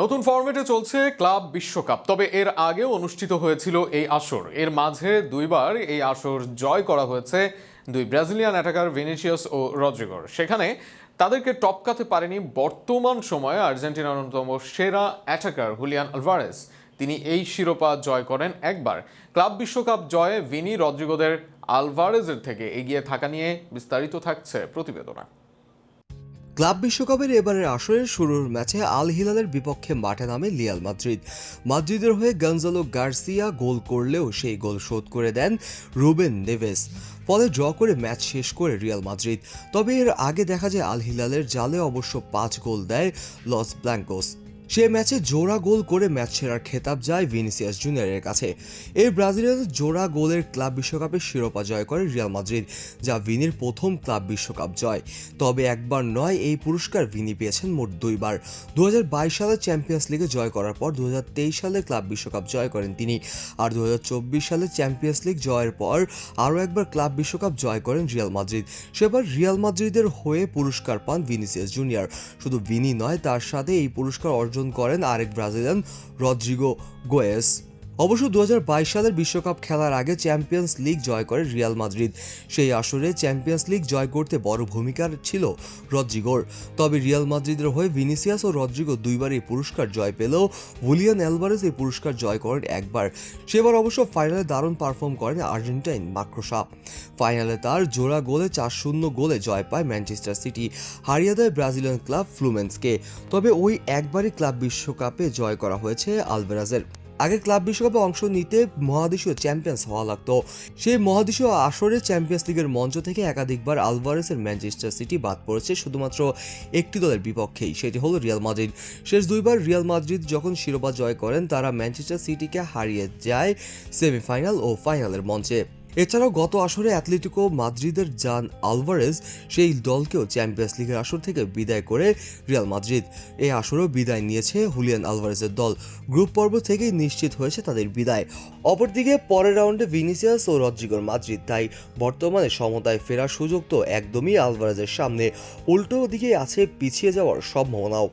নতুন ফরম্যাটে চলছে ক্লাব বিশ্বকাপ। তবে এর আগেও অনুষ্ঠিত হয়েছিল এই আসর। এর মাঝে দুইবার এই আসর জয় করা হয়েছে দুই ব্রাজিলিয়ান অ্যাটাকার ভিনিসিয়াস ও রদ্রিগর। সেখানে তাদেরকে টপকাতে পারেনি বর্তমান সময়ে আর্জেন্টিনার অন্যতম সেরা অ্যাটাকার হুলিয়ান আলভারেস তিনি এই শিরোপা জয় করেন একবার। ক্লাব বিশ্বকাপ জয়ে ভিনি রদ্রিগোদের আলভারেজের থেকে এগিয়ে থাকা নিয়ে বিস্তারিত থাকছে প্রতিবেদনা। ক্লাব বিশ্বকাপের এবারের আসরের শুরুর ম্যাচে আল হিলালের বিপক্ষে মাঠে নামে লিয়াল মাদ্রিদ। মাদ্রিদের হয়ে গঞ্জালো গার্সিয়া গোল করলেও সেই গোল শোধ করে দেন রুবেন নেভেস। ফলে ড্র করে ম্যাচ শেষ করে রিয়াল মাদ্রিদ। তবে এর আগে দেখা যায় আল হিলালের জালে অবশ্য পাঁচ গোল দেয় লস ব্ল্যাঙ্কোস। সে ম্যাচে জোড়া গোল করে ম্যাচ সেরার খেতাব যায় ভিনিসিয়াস জুনিয়রের কাছে। এই ব্রাজিলের জোড়া গোলের ক্লাব বিশ্বকাপের শিরোপা জয় করে রিয়াল মাদ্রিদ, যা ভিনির প্রথম ক্লাব বিশ্বকাপ জয়। তবে একবার নয়, এই পুরস্কার ভিনি পেয়েছেন মোট দুইবার। দু হাজার বাইশ সালে চ্যাম্পিয়ন্স লিগে জয় করার পর দুহাজার তেইশ সালে ক্লাব বিশ্বকাপ জয় করেন তিনি। আর দুহাজার চব্বিশ সালে চ্যাম্পিয়ন্স লিগ জয়ের পর আরও একবার ক্লাব বিশ্বকাপ জয় করেন রিয়াল মাদ্রিদ। সেবার রিয়াল মাদ্রিদের হয়ে পুরস্কার পান ভিনিসিয়াস জুনিয়র। শুধু ভিনি নয়, তার সাথে এই পুরস্কার অর্জন করেন আরেক ব্রাজিলিয়ান রদ্রিগো গোয়েস। অবশ্য দু হাজার বাইশ সালের বিশ্বকাপ খেলার আগে চ্যাম্পিয়ন্স লিগ জয় করে রিয়াল মাদ্রিদ। সেই আসরে চ্যাম্পিয়ন্স লিগ জয় করতে বড় ভূমিকা ছিল রদ্রিগোর। তবে রিয়াল মাদ্রিদের হয়ে ভিনিসিয়াস ও রদ্রিগো দুইবার এই পুরস্কার জয় পেলেও হুলিয়ান অ্যালভারেজ এই পুরস্কার জয় করেন একবার। সেবার অবশ্য ফাইনালে দারুণ পারফর্ম করেন আর্জেন্টাইন মাক্রোসা ফাইনালে তার জোড়া গোলে চার শূন্য গোলে জয় পায় ম্যানচেস্টার সিটি। হারিয়ে দেয় ব্রাজিলিয়ান ক্লাব ফ্লুমেন্সকে। তবে ওই একবারই ক্লাব বিশ্বকাপে জয় করা হয়েছে আলভেরাজের। আগে ক্লাব বিশ্বকাপে অংশ নিতে মহাদেশীয় চ্যাম্পিয়ন্স হওয়া লাগতো। সেই মহাদেশীয় আসরে চ্যাম্পিয়ন্স লিগের মঞ্চ থেকে একাধিকবার আলভারেসের ম্যানচেস্টার সিটি বাদ পড়েছে শুধুমাত্র একটি দলের বিপক্ষেই, সেটি হলো রিয়াল মাদ্রিদ। শেষ দুইবার রিয়াল মাদ্রিদ যখন শিরোপা জয় করেন, তারা ম্যানচেস্টার সিটিকে হারিয়ে যায় সেমিফাইনাল ও ফাইনালের মঞ্চে। এছাড়াও গত আসরে অ্যাথলেটিকো মাদ্রিদের জান আলভারেজ সেই দলকেও চ্যাম্পিয়ন্স লিগের আসর থেকে বিদায় করে রিয়াল মাদ্রিদ। এই আসরেও বিদায় নিয়েছে হুলিয়ান আলভারেজের দল। গ্রুপ পর্ব থেকেই নিশ্চিত হয়েছে তাদের বিদায়। অপরদিকে পরের রাউন্ডে ভিনিসিয়াস ও রদ্রিগোর মাদ্রিদ, তাই বর্তমানে সমতায় ফেরার সুযোগ তো একদমই আলভারেজের সামনে। উল্টো দিকে আছে পিছিয়ে যাওয়ার সম্ভাবনাও।